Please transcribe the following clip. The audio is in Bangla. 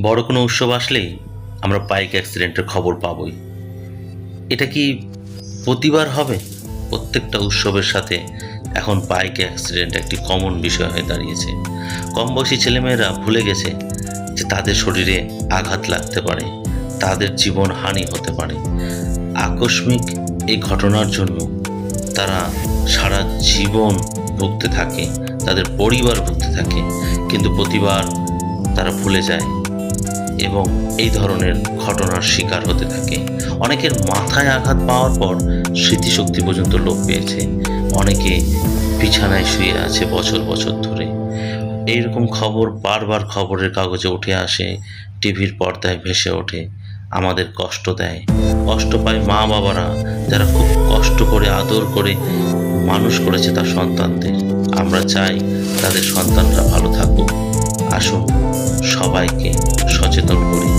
বড় কোনো উৎসব আসলেই আমরা বাইক অ্যাক্সিডেন্টের খবর পাবই। এটা কি প্রতিবার হবে? প্রত্যেকটা উৎসবের সাথে এখন বাইক অ্যাক্সিডেন্ট একটি কমন বিষয় হয়ে দাঁড়িয়েছে। কম বয়সী ছেলেমেয়েরা ভুলে গেছে যে তাদের শরীরে আঘাত লাগতে পারে, তাদের জীবন হানি হতে পারে। আকস্মিক এই ঘটনার জন্য তারা সারা জীবন ভুগতে থাকে, তাদের পরিবার ভুগতে থাকে, কিন্তু প্রতিবার তারা ভুলে যায়। এবং এই ধরনের ঘটনার শিকার হতে থাকে। অনেকের মাথায় আঘাত পাওয়ার পর স্মৃতিশক্তি পর্যন্ত লোপ পেয়েছে। অনেকে বিছানায় শুয়ে আছে বছর বছর ধরে। এইরকম খবর বারবার খবরের কাগজে উঠে আসে, টিভির পর্দায় ভেসে ওঠে। আমাদের কষ্ট দেয়। কষ্ট পায় মা বাবারা, যারা খুব কষ্ট করে, আদর করে মানুষ করেছে তার সন্তানদের। আমরা চাই তাদের সন্তানরা ভালো থাকুক। সবাইকে সচেতন করি।